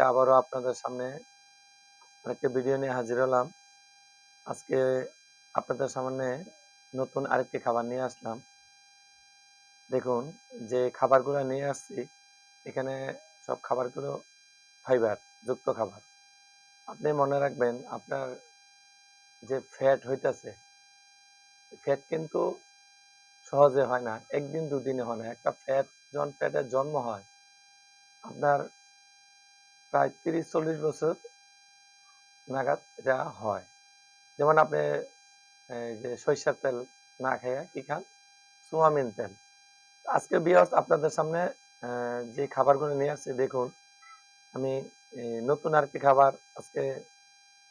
আবারও আপনাদের সামনে নতুন আরেকটি খাবার নিয়ে আসলাম। দেখুন, যে নিয়ে আসছি, এখানে সব খাবারগুলো ফাইবার যুক্ত খাবার। আপনি মনে রাখবেন, আপনার যে ফ্যাট হইতাছে ফ্যাট কিন্তু সহজে হয় না। একদিন দুদিনে হয় না। একটা ফ্যাট যখন ফ্যাটের জন্ম হয়, আপনার প্রায় ৩০-৪০ বছর নাগাদ এটা হয়। যেমন আপনি যে সরিষার তেল না খাইয়া কি খান? সোয়াবিন তেল। আজকে ভিউয়ার্স আপনাদের সামনে যে খাবারগুলো নিয়ে আসছি, দেখুন। আমি নতুন আরেকটি খাবার আজকে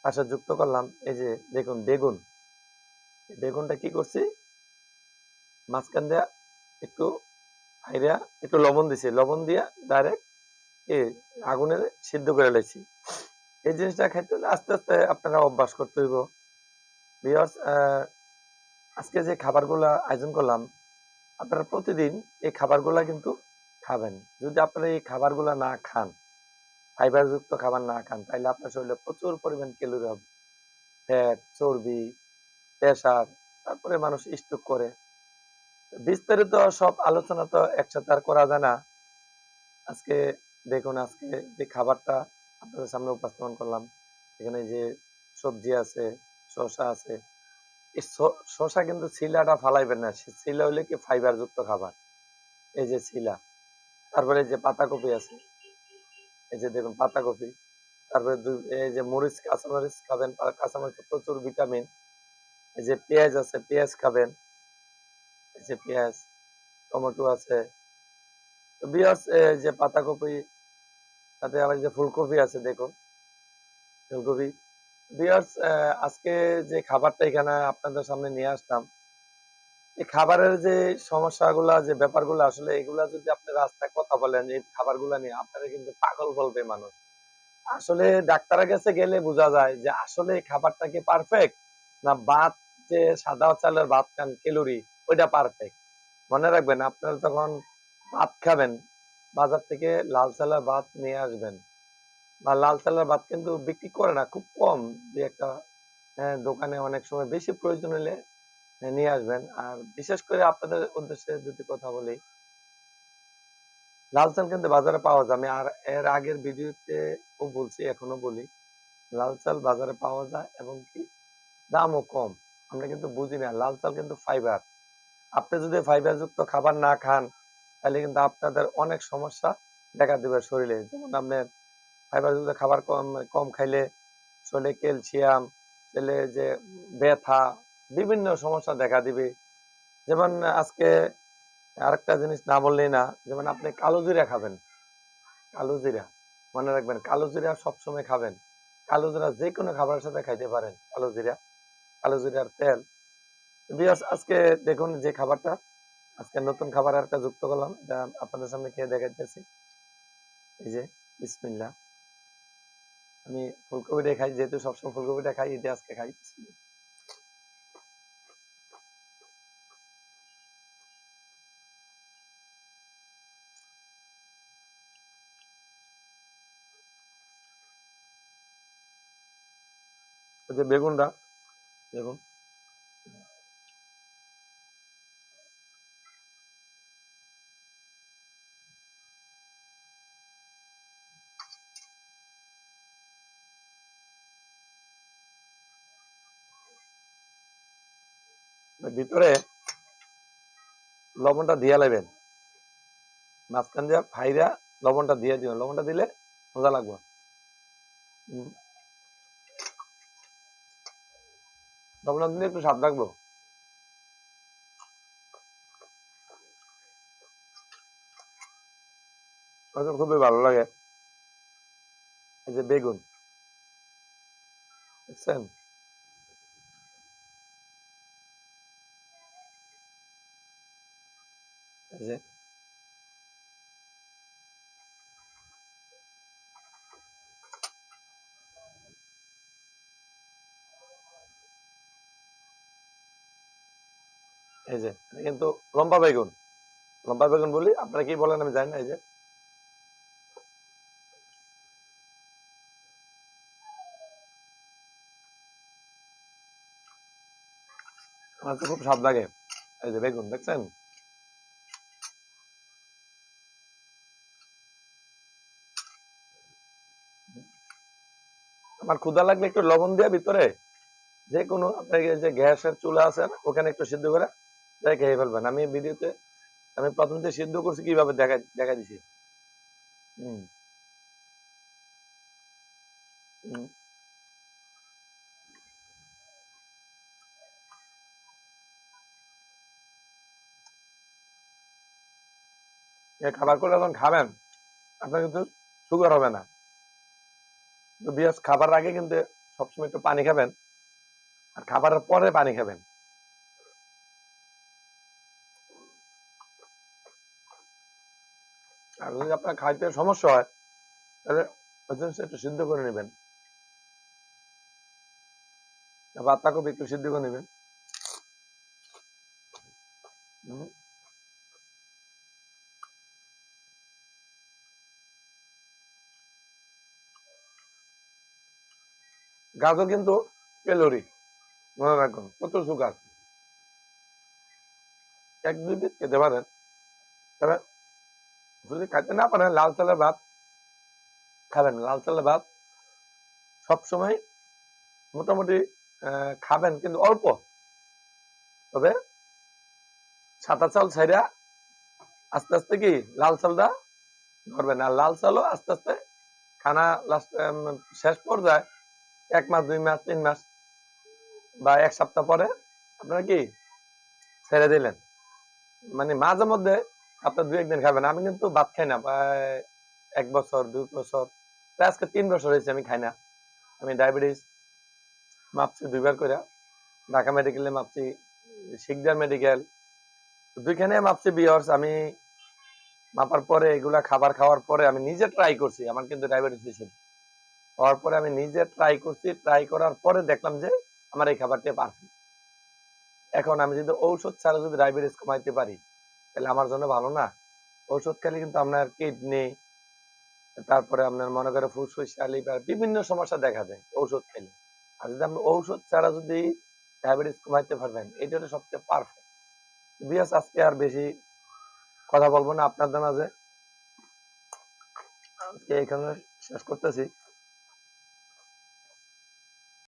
পাশে যুক্ত করলাম। এই যে দেখুন, বেগুন। বেগুনটা কি করছি? মাঝখান দিয়া একটু ফাইড়া একটু লবণ দিছি। লবণ দিয়া ডাইরেক্ট কি আগুনে সিদ্ধ করে লাইছি। এই জিনিসটা খাইতে হলে আস্তে, আস্তে আপনারা অভ্যাস করতে হইব। অ্যা আজকে যে খাবারগুলা আয়োজন করলাম আপনারা প্রতিদিন এই খাবারগুলা কিন্তু খাবেন। যদি আপনারা এই খাবারগুলা না খান, ফাইবারযুক্ত খাবার না খান তাইলে আপনার শরীরে প্রচুর পরিমাণ ক্যালোরি হবে। ফ্যাট, চর্বি, প্রেশার তারপরে মানুষ স্ট্রোক করে। বিস্তারিত সব আলোচনা তো একসাথে আর করা যায় না। আজকে দেখুন আজকে যে খাবারটা আপনাদের সামনে উপস্থাপন করলাম। এখানে যে সবজি আছে, শসা আছে। এই শসা কিন্তু শিলাটা ফালাইবেন না। শিলা হইলে কি ফাইবারযুক্ত খাবার। এই যে শিলা তারপরে যে পাতাকপি আছে। এই যে দেখুন পাতাকপি। তারপরে এই যে মরিচ, কাঁচামরিচ খাবেন। কাঁচামরিচে প্রচুর ভিটামিন। যে পেঁয়াজ আছে, পেঁয়াজ খাবেন। যে পেঁয়াজ, টমেটো আছে। তো যে পাতাকপি সাথে আবার যে ফুলকপি আছে দেখুন। ফুলকপি। অ্যা আজকে যে খাবারটা এখানে আপনাদের সামনে নিয়ে আসলাম। এই খাবারের যে সমস্যাগুলা যে ব্যাপারগুলা আসলে এগুলা যদি আপনি রাস্তায় কথা বলেন এই খাবারগুলা নিয়ে আপনারা কিন্তু পাগল বলবে মানুষ। আসলে ডাক্তারের কাছে গেলে বোঝা যায় যে আসলে খাবারটা কি পারফেক্ট? না ভাত যে সাদা চালের ভাত খান ক্যালোরি ওইটা পারফেক্ট। মনে রাখবেন, আপনারা যখন ভাত খাবেন, বাজার থেকে লাল চালের ভাত নিয়ে আসবেন। বা লাল চালের ভাত কিন্তু বিক্রি করে না, খুব কম। ২-১ টা অ্যা দোকানে অনেক সময় বেশি প্রয়োজন হলে নিয়ে আসবেন। আর বিশেষ করে আপনাদের উদ্দেশ্যে যদি কথা বলি লাল চাল কিন্তু বাজারে পাওয়া যায়। আমি আর এর আগের ভিডিওতেও বলছি, এখনও বলি। লাল চাল বাজারে পাওয়া যায় এবং কি দামও কম। আমরা কিন্তু বুঝি না। লাল চাল কিন্তু ফাইবার। আপনি যদি ফাইবারযুক্ত খাবার না খান তাহলে কিন্তু আপনাদের অনেক সমস্যা দেখা দিবে শরীরে। যেমন আপনার ফাইবারযুক্ত খাবার কম কম খাইলে শরীরে ক্যালসিয়াম, শরীরে যে ব্যথা বিভিন্ন সমস্যা দেখা দিবে। যেমন আজকে আরেকটা জিনিস না বললেই না। যেমন আপনি কালো জিরা খাবেন। কালো জিরা। মনে রাখবেন কালো জিরা সবসময় খাবেন। কালো জিরা যেকোনো খাবারের সাথে খাইতে পারেন কালো জিরা। কালো জিরার তেল। ভিউয়ার্স আজকে দেখুন যে খাবারটা আজকে নতুন খাবার আরেকটা যুক্ত করলাম। এটা আপনাদের সামনে খেয়ে দেখাইতেছি। এই যে, বিসমিল্লাহ। আমি ফুলকপিটাই খাই, যেহেতু সবসময় ফুলকপিটা খাই, এটা আজকে খাই। বেগুনটা দেখুন। ভিতরে লবণটা দিয়া লাইবেন। মাঝখান দিয়া ফাইড়া লবণটা দিয়ে দিবেন। লবণটা দিলে মজা লাগবে। হুম। লবণটা দিলে একটু স্বাদ। আমার খুবই ভালো লাগে। এই যে বেগুন। দেখছেন? এই যে। এই যে কিন্তু লম্বা বেগুন। লম্বা বেগুন বলি, আপনারা কি বলেন আমি জানি না, এই যে। আমার খুব স্বাদ লাগে। এই যে বেগুন, দেখছেন? আমার ক্ষুধা লাগলে একটু লবণ দিয়ে ভিতরে যে কোনো আপনার যে গ্যাসের চুলা আছে ওখানে একটু সিদ্ধ করে খেয়ে ফেলবেন। আমি ভিডিওতে, আমি প্রথম যে সিদ্ধ করছি কীভাবে দেখা দেখা দিছি। এই খাবারগুলো যখন খাবেন, আপনার কিন্তু সুগার হবে না। তো খাবার আগে কিন্তু সবসময় একটু পানি খাবেন, আর খাবারের পরে পানি খাবেন। আর যদি আপনার খাইতে সমস্যা হয়, তাহলে ওই জিনিসটা একটু সিদ্ধ করে নেবেন। বাচ্চা কপি একটু সিদ্ধ করে নেবেন। গাজর কিন্তু ক্যালোরি মনে রাখুন প্রচুর সুগার। এক দুই পিস খেতে পারেন। তবে যদি খাইতে না পারেন, লাল চালের ভাত খাবেন। লাল চালের ভাত সবসময় মোটামুটি খাবেন, কিন্তু অল্প। তবে সাদা চাল ছাইরা আস্তে আস্তে কি লাল চালটা ধরবেন? আর লাল চালও আস্তে আস্তে খানা লাস্ট শেষ পর্যায়ে এক মাস, দুই মাস, তিন মাস বা এক সপ্তাহ পরে আপনারা কি ছেড়ে দিলেন? মানে মাঝে মধ্যে আপনার দুই একদিন খাবেন। আমি কিন্তু ভাত খাই না এক বছর, দুই বছর, প্রায় আজকে তিন বছর হয়েছে আমি খাই না। আমি ডায়াবেটিস মাপছি দুইবার করে ঢাকা মেডিকেলে মাপছি, শিকদার মেডিকেল। দুইখানে মাপছি বিয়ার্স আমি মাপার পরে এগুলা খাবার খাওয়ার পরে আমি নিজে ট্রাই করছি, আমার কিন্তু ডায়াবেটিস হিসেবে হওয়ার পরে আমি নিজে ট্রাই করছি ট্রাই করার পরে দেখলাম যে আমার এই খাবারটা পারফেক্ট। এখন আমি যদি ঔষধ ছাড়া যদি ডায়াবেটিস কমাইতে পারি তাহলে আমার জন্য ভালো না। ঔষধ খেলে কিন্তু আপনার কিডনি, তারপরে আপনার মনে করে ফুসফুস লিভার বিভিন্ন সমস্যা দেখা যায় ঔষধ খেলে আর যদি আপনি ঔষধ ছাড়া যদি ডায়াবেটিস কমাইতে পারবেন, এটা হলো সবচেয়ে পারফেক্ট বিয়াস, আজকে আর বেশি কথা বলব না আপনাদের মাঝে। আজকে এখানে শেষ করতেছি।